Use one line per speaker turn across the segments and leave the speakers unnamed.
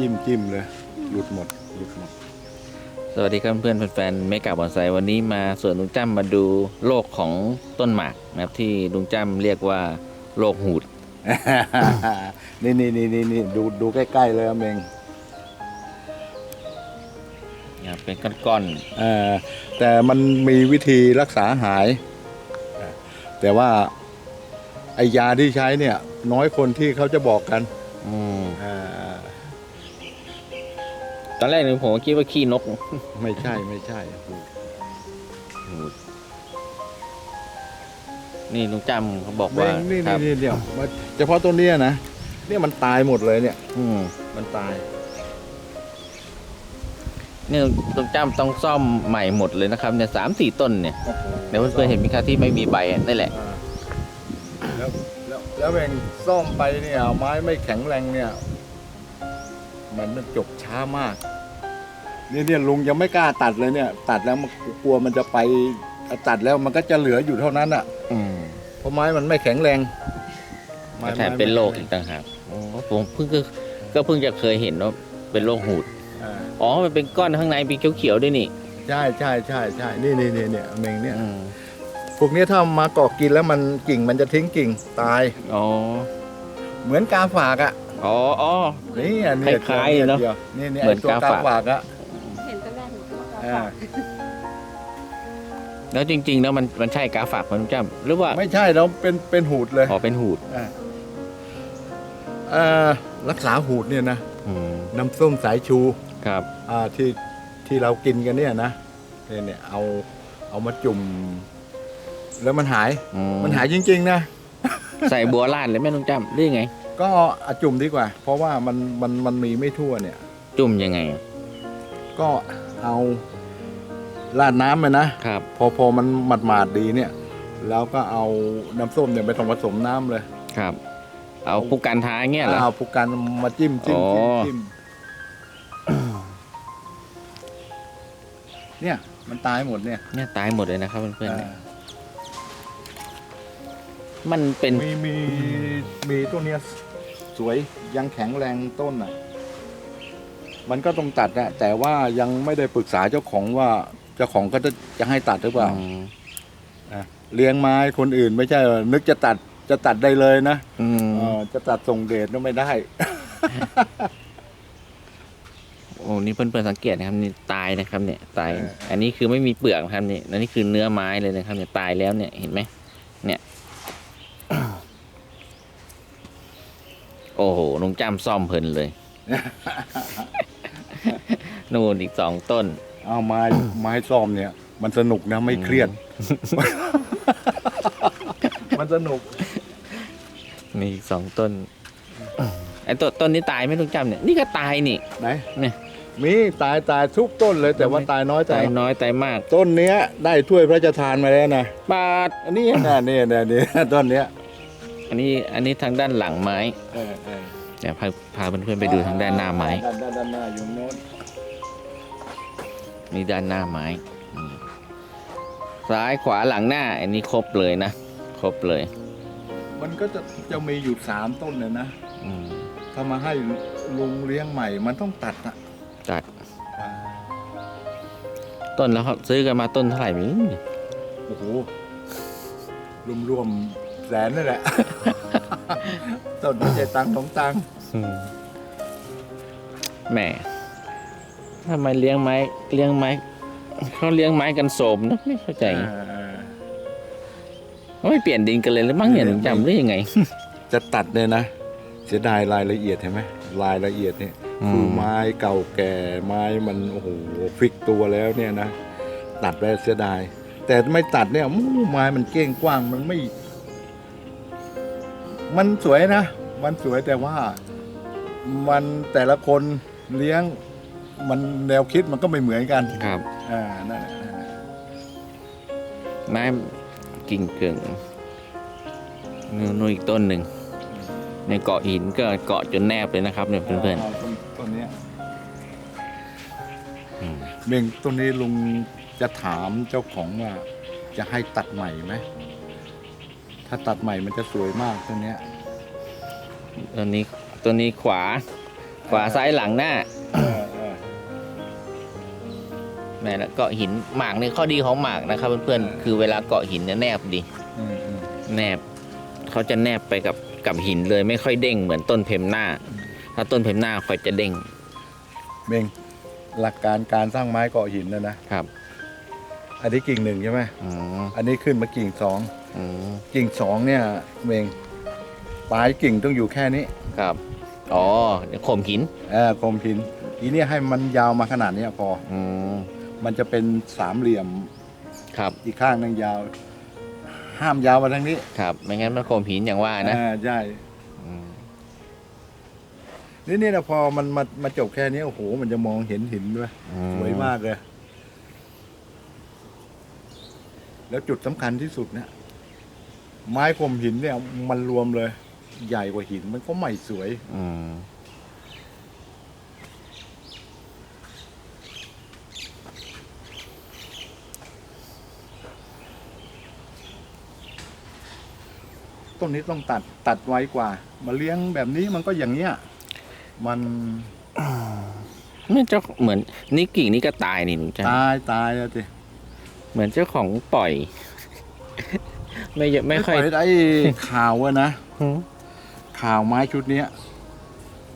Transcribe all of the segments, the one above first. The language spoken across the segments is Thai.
มาก็มาจิ้มจิ้มเลย หลุดหมดหลุดหมด
สวัสดีครับเพื่อนๆแฟนๆเมกาบอนไซวันนี้มาสวนลุงจ้ำมาดูโรคของต้นหมากนะครับที่ลุงจ้ำเรียกว่าโรคหูด
นี่นี่นี่นี่นี่ดูดูใกล้ๆเลยอะเมง
นะครับเป็นก้อน
เออแต่มันมีวิธีรักษาหายเออแต่ว่าไอยาที่ใช้เนี่ย น้อยคนที่เขาจะบอกกัน
ๆอืม
เออ
ตอนแรกเนี่ยผมก็คิดว่าขี้นก
ไม่ใช่ไม่ใช่
หูดนี่ลุงจ้ำเขาบอก
เม
ว่าง
นี่
ค
นี่
รับ
นี่เดี๋ยวมาเฉพาะตัวเนี้ยนะเนี่ยมันตายหมดเลยเนี่ย
อืม
มันตาย
นี่ลุงจ้ำต้องซ่อมใหม่หมดเลยนะครับเนี่ยสามสี่ต้นเนี่ยเดี๋ยวเพื่อนๆเห็นไหมครับที่ไม่มีใบอะนั่นแหละ
อ่าแล้วแล้วแล้วเองซ่อมไปเนี่ยไม้ไม่แข็งแรงเนี่ย มันจบช้ามาก เนี่ยเนี่ยลุงยังไม่กล้าตัดเลยเนี่ย ตัดแล้วมันกลัวมันจะไปตัดแล้วมันก็จะเหลืออยู่เท่านั้นอะ
อืม
เพราะไม้มันไม่แข็งแรงไม้
แถมเป็นโรคอีกต่างหากโอ้ผมเพิ่งก็ก็เพิ่งจะเคยเห็นว่าเป็นโรคหูด
อ่า
อ๋อมันเป็นก้อนข้างในเป็นเขียวๆด้วยนี่
ใช่ใช่ใช่ใช่นี่นี่นี่เนี่ยเมงเนี่ย
อืม
พวกนี้ถ้ามาเกาะกินแล้วมันกิ่งมันจะทิ้งกิ่งตาย
อ๋อ
เหมือนกาฝากอะ
อ๋ออ๋อ
นี่อันนี้
คล้ายๆเนอะ
ดีวนี่นี่
เหมือน
ไตัว
กาฝาก
ฝากอะ
หนูก็ว่า
อ่า
แล้วจริง ๆ แล้วมันมันใช่กาฝากมันจ้ำหรือว่า
ไม่ใช่เราเป็นเป็นหูดเลย
อ๋อเป็นหูด
อ่าอ่ารักษาหูดเนี่ยนะ
อืม
น้ำส้มสายชู
ครับ
อ่าที่ที่เรากินกันเนี่ยนะเนี่ยเนี่ยเอาเอามาจุ่ม แล้วมันหาย
อื
มันหายจริง ๆ นะ
ใส่บัวลาดเลยแม่ลุงจ้ำหรือยังไง
ก็เอาจุ่มดีกว่า เพราะว่ามันมันมันมีไม่ทั่วเนี่ย
จุ่มยังไง
ก็เอาราดน้ำไปนะ
ครับ
พอพอมันหมาดหมาดๆดีเนี่ย แล้วก็เอาน้ำส้มเนี่ยไปต้องผสมน้ำเลย
ครับ เอาผู้การท้าเงี้ยเหรอ
เอาผู้กันมาจิ้มจิ้ม
อ๋อ
จิ้มจิ้มเนี่ย มันตายหมดเนี่ย
เนี่ยตายหมดเลยนะครับเพื่อนๆเนี่ย
อ่า
มันเป็น
มีมีมีตัวเนี้ยสวยยังแข็งแรงต้นอะ มันก็ต้องตัดนะแต่ว่ายังไม่ได้ปรึกษาเจ้าของว่าเจ้าของก็จะจะให้ตัดหรือเปล่า
อืม
เลี้ยงไม้คนอื่น ไม่ใช่ว่านึกจะตัดจะตัดได้เลยนะ
อืม
เออจะตัดส่งเดชก็ไม่ได้
โอ้นี่เพื่อนๆสังเกตนะครับนี่ตายนะครับเนี่ยตาย
เออ
อันนี้คือไม่มีเปลือกนะครับนี่อันนี้คือเนื้อไม้เลยนะครับเนี่ยตายแล้วเนี่ยเห็นไหมเนี่ย โอ้โหลุงจ้ำซ่อมเพลินเลย นู่นอีกสองต้น
เอาไม้ไม้ซ่อมเนี่ย มันสนุกนะไม่เครียด มันสนุก
นี่อีกสองต้นไอ้ต้นต้นนี้ตายไหมลุงจ้ำเนี่ยนี่ก็ตายนี่
ไหน
เนี่ย
มีตายตายทุกต้นเลย แต่ว่าตายน้อยแต่
ตายน้อยตายมาก
ต้นเนี้ย ได้ถ้วยพระราชทานมาแล้วนะ
บาด
อันนี้น่ะนี่นี่นี่ต้นเนี้ย
อันนี้อันนี้ทางด้านหลังไม้
เออเออ
เดี๋ยวพาพาเพื่อนๆไปดูทางด้านหน้าไม้
ด้านด้านด้านหน้าอยู่โน้น
นี่ด้านหน้าไม้อืมซ้ายขวาหลังหน้า อันนี้ครบเลยนะ ครบเลย
มันก็จะจะมีอยู่สามต้นเลยนะ
อืม
ถ้ามาให้ลุงเลี้ยงใหม่ มันต้องตัดอะ
ตัดต้นแล้วครับซื้อกันมาต้นเท่าไหร่ไมรู้
โอ้โหรวมรวมๆแสนนั่นแหละ ต้นไม่ใช่ตังค์ของตังค์
อืมแหม ทำไมเลี้ยงไม้เลี้ยงไม้เขาเลี้ยงไม้กันโสมนะไม่เข้าใจ
เออ
เขาไม่เปลี่ยนดินกันเลยหรือมั้งเนี่ยถึงจำหรือยังไง
จะตัดเนี่ยนะเสียดายรายละเอียดเห็นไหมรายละเอียดเนี่ย
อืม
คือไม้เก่าแก่ไม้มันโอ้โหฟิกตัวแล้วเนี่ยนะตัดไปเสียดาย แต่ไม่ตัดเนี่ยอู้ไม้มันเก้งกว้างมันไม่ มันสวยนะมันสวยแต่ว่า มันแต่ละคนเลี้ยง มันแนวคิดมันก็ไม่เหมือนกัน
ครับ
อ่านั่นแหละนั่นแหละ
ไม้กิ่งเกิงนู่นนู่นอีกต้นหนึ่งในเกาะหินก็เกาะจนแนบเลยนะครับเนี่ยเพื่อน
ต้นต้นเนี้ย
ๆอืม
เม่งต้นนี้ลุงจะถามเจ้าของว่า จะให้ตัดใหม่ไหมถ้าตัดใหม่มันจะสวยมากต้นเนี้ย
ตอนนี้ตัวนี้ขวา ขวาซ้ายหลังหน้า แม่แล้วเกาะหินหมากนี่ข้อดีของหมากนะครับเพื่อนๆคือเวลาเกาะหินเนี่ยแนบดี
อืมอืม
แนบเขาจะแนบไปกับกับหินเลยไม่ค่อยเด้งเหมือนต้นเพมหน้า ถ้าต้นเพมหน้าค่อยจะเด้ง
เมงหลักการการสร้างไม้เกาะหินนะนะครับอันนี้กิ่งหนึ่งใช่ไหม
อืม
อันนี้ขึ้นมากิ่งสอง
อืม
กิ่งสองเนี่ยเมงปลายกิ่งต้องอยู่แค่นี้
ครับอ๋อเดี๋ยวข่มหิน
เออโคมหินอีเนี่ยให้มันยาวมาขนาดเนี้ยพอ
อืม
มันจะเป็นสามเหลี่ยม
ครับ
อีกข้างหนึงยาว ห้ามยาวมาทางนี้
ครับไม่งั้นมันข่มหินอย่างว่านะ
อ่าใช่
อืม
นี่นี่นะพอมันมามาจบแค่นี้โอ้โห มันจะมองเห็นหินด้วย
อื
สวยมากเลย แล้วจุดสำคัญที่สุดเนี่ยไม้คมหินเนี่ย มันรวมเลย ใหญ่กว่าหินมันก็ไม่สวย
อืม
ต้นนี้ต้องตัดตัดไว้กว่า มาเลี้ยงแบบนี้มันก็อย่างเนี้ยมัน
นี่เจ้าเหมือนนี่กิ่งนี่ก็ตายนี่หนูจ้า
ตายตายแล้วสิ
เหมือนเจ้าของปล่อย ไม่เยอะไม่ค่อย
ปล่ไอ้ข่าวอะนะ
หืม
ข่าวไม้ชุดเนี้ย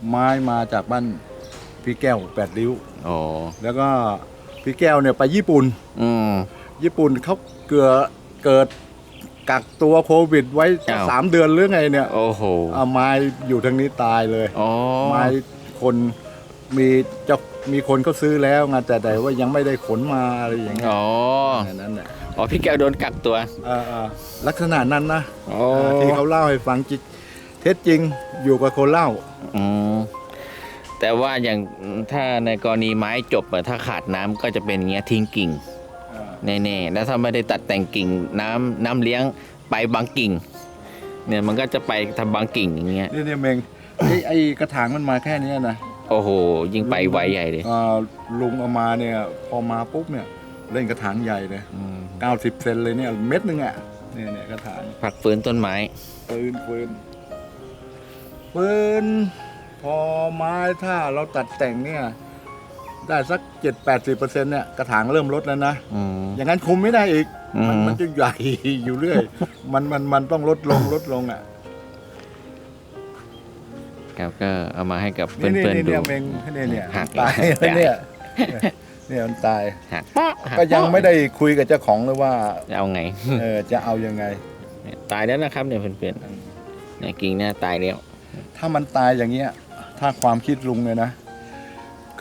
ไม้มาจากบ้านพี่แก้วแปดริ้ว
โอ้
แล้วก็พี่แก้วเนี่ยไปญี่ปุ่น
อืม
ญี่ปุ่นเขาเกือเกิด กักตัวโควิดไว้
อ้าว
สามเดือนหรือไงเนี่ย
โอ้โห
เอาไม้อยู่ทางนี้ตายเลย
อ๋อ
ไม้คนมีเจ้ามีคนเขาซื้อแล้วไงแต่แต่ว่ายังไม่ได้ขนมาอะไรอย่างเงี้ย
อ๋อ
อันนั้นแหละ
อ๋อ พี่แก้วโดนกักตัว
เออเออลักษณะนั้นนะ
อ๋อ
เออที่เขาเล่าให้ฟังจิเท็จจริงอยู่กับคนเล่า
อืมแต่ว่าอย่างถ้าในกรณีไม้จบอะถ้าขาดน้ำก็จะเป็นอย่างเงี้ยทิ้งกิ่ง แน่ๆแล้วถ้าไม่ได้ตัดแต่งกิ่งน้ำน้ำเลี้ยงไปบางกิ่ง เนี่ยมันก็จะไปทำบางกิ่งอย่างเงี้ย
นี่เนี่ยเมงไอ้ไอ้กระถางมันมาแค่เนี้ยนะ
โอ้โห ยิ่งไปไวใหญ่เลย
เอ่อลุงเอามาเนี่ยพอมาปุ๊บเนี่ยเล่นกระถางใหญ่เลย
อืม
90 เซนเลยเนี่ยเม็ดหนึงอะเนี่ยเนี่ยกระถาง
ผักฟื้นต้นไม้
ปืนปืนปืนพอไม้ถ้าเราตัดแต่งเนี่ย ได้สัก7-80%เนี่ยกระถางเริ่มลดแล้วนะ
อืม
อย่างนั้นคุมไม่ได้อีก
อืม
มันมันจะใหญ่ อยู่เรื่อย มันมันมันต้องลดลงลดลงอะ
ครับก็เอามาให้กับเพื่
นี่
อน
นี่
ๆดู
เนี่ยเมงเนี่ยเนี่ย
หัก
ตาย
หัก
เนี่ยเนี่ยมันตาย
หักเป๊ะหั
ก็ยังไม่ได้คุยกับเจ้าของเลยว่า
จะเอาไง
เออจะเอายังไง
เนี่ยตายแล้วนะครับเนี่ยเพื่อนๆเนี่ยกิ่งเนี่ยตายแล้ว
ถ้ามันตายอย่างเงี้ย ถ้าความคิดลุงเลยนะ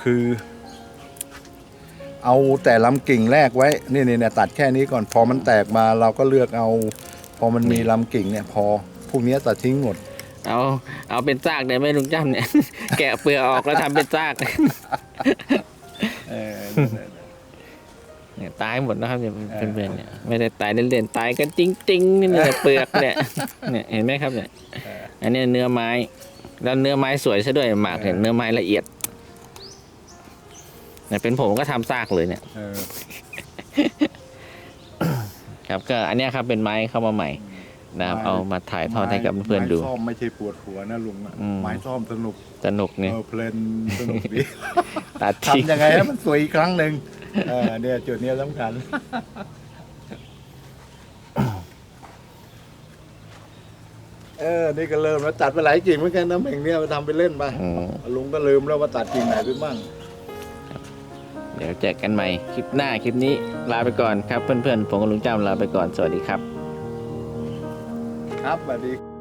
คือ เอาแต่ลำกิ่งแรกไว้นี่นี่เนี่ยตัดแค่นี้ก่อน พอมันแตกมาเราก็เลือกเอา พอมันมีลำกิ่งเนี่ยพอพวกเนี้ยตัดทิ้งหมด
เอาเอาเป็นซากได้ไหมลุงจ้ำเนี่ย แกะเปลือกออกแล้วทำเป็นซาก
เออ
เนี่ยตายหมดนะครับเนี่ยเพื่อนๆเนี่ยไม่ได้ตายเล่นๆตายกันจริงๆนี่เนี่ยเปลือกเนี่ยเนี่ยเห็นไหมครับเนี่ยอันเนี้ยเนื้อไม้ แล้วเนื้อไม้สวยซะด้วยหมากเนี่ยเนื้อไม้ละเอียด เนี่ยเป็นผมก็ทำซากเลยเนี่ย
เออ
ครับก็อันเนี้ยครับเป็นไม้เข้ามาใหม่นะครับเอามาถ่ายทอดให้กับเพื่อนๆดู
ไม้ซ่อมไม่ใช่ปวดหัวนะลุงอะ
อืม
ไม้ซ่อมสนุก
สนุกเนี่ย
เออเพลินสนุกดี
ตัดทิ้ง
ทำยังไงให้มันสวยอีกครั้งหนึ่งเออเนี่ยจุดเนี้ยสำคัญเออ นี่ก็เริ่มแล้วตัดไปหลายกิ่งเหมือนกันนะเพลงเนี้ยไปทำไปเล่นไป
อืม
ลุงก็ลืมแล้วว่าตัดกิ่งไหนไปบ้าง
เดี๋ยวแจกกันใหม่คลิปหน้าคลิปนี้ลาไปก่อนครับเพื่อนๆผมกับลุงจ้ำลาไปก่อนสวัสดีครับ
ครับสวัสดี